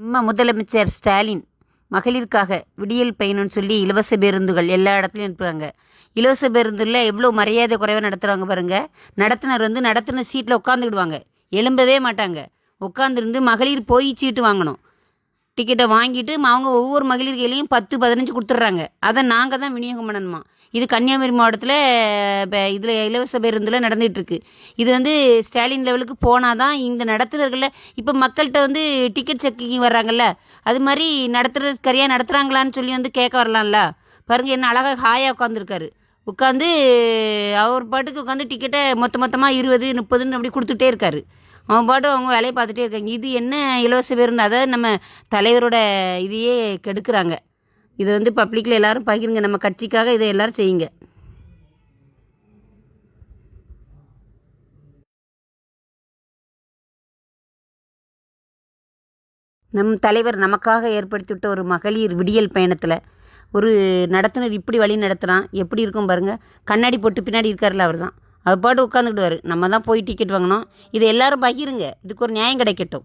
அம்மா முதலமைச்சர் ஸ்டாலின் மகளிருக்காக விடியல் பயணம்னு சொல்லி இலவச பேருந்துகள் எல்லா இடத்துலையும் அனுப்புகிறாங்க இலவச பேருந்தில் எவ்வளோ மரியாதை குறைவாக நடத்துகிறாங்க பாருங்கள் நடத்துனர் வந்து நடத்துன சீட்டில் உட்காந்துக்கிடுவாங்க எழும்பவே மாட்டாங்க. உட்காந்துருந்து மகளிர் போய் சீட்டு வாங்கணும். டிக்கெட்டை வாங்கிட்டு அவங்க ஒவ்வொரு மகளிர் கையிலையும் பத்து பதினஞ்சு கொடுத்துட்றாங்க. அதை நாங்கள் தான் விநியோகம் பண்ணணுமா? இது கன்னியாகுமரி மாவட்டத்தில் இதில் இலவச பேருந்தில் நடந்துகிட்ருக்கு. இது வந்து ஸ்டாலின் லெவலுக்கு போனால் தான் இந்த நடத்துனர்களில் இப்போ மக்கள்கிட்ட வந்து டிக்கெட் செக்கிங் வர்றாங்கல்ல அது மாதிரி நடத்துகிற சரியாக நடத்துகிறாங்களான்னு சொல்லி வந்து கேட்க வரலாம்ல. பாருங்க என்ன அழகாக ஹாயாக உட்காந்துருக்காரு உட்காந்து அவர் பாட்டுக்கு உட்காந்து டிக்கெட்டை மொத்த மொத்தமாக இருபது முப்பதுன்னு அப்படி கொடுத்துட்டே இருக்காரு. அவன் பாட்டு அவங்க வேலையை பார்த்துட்டே இருக்காங்க. இது என்ன இலவச பேருந்து? அதை நம்ம தலைவரோட இதையே கெடுக்கிறாங்க. இதை வந்து பப்ளிக்கில் எல்லாரும் பகிருங்க. நம்ம கட்சிக்காக இதை எல்லாரும் செய்யுங்க. நம் தலைவர் நமக்காக ஏற்படுத்திவிட்ட ஒரு மகளிர் விடியல் பயணத்தில் ஒரு நடத்துனர் இப்படி வழி நடத்துகிறான் எப்படி இருக்கும் பாருங்கள் கண்ணாடி போட்டு பின்னாடி இருக்கார்ல அவர் தான் அவர் பாட்டு உட்காந்துக்கிடுவார் நம்ம தான் போய் டிக்கெட் வாங்கினோம் இதை எல்லாரும் பகிருங்க. இதுக்கு ஒரு நியாயம் கிடைக்கட்டும்.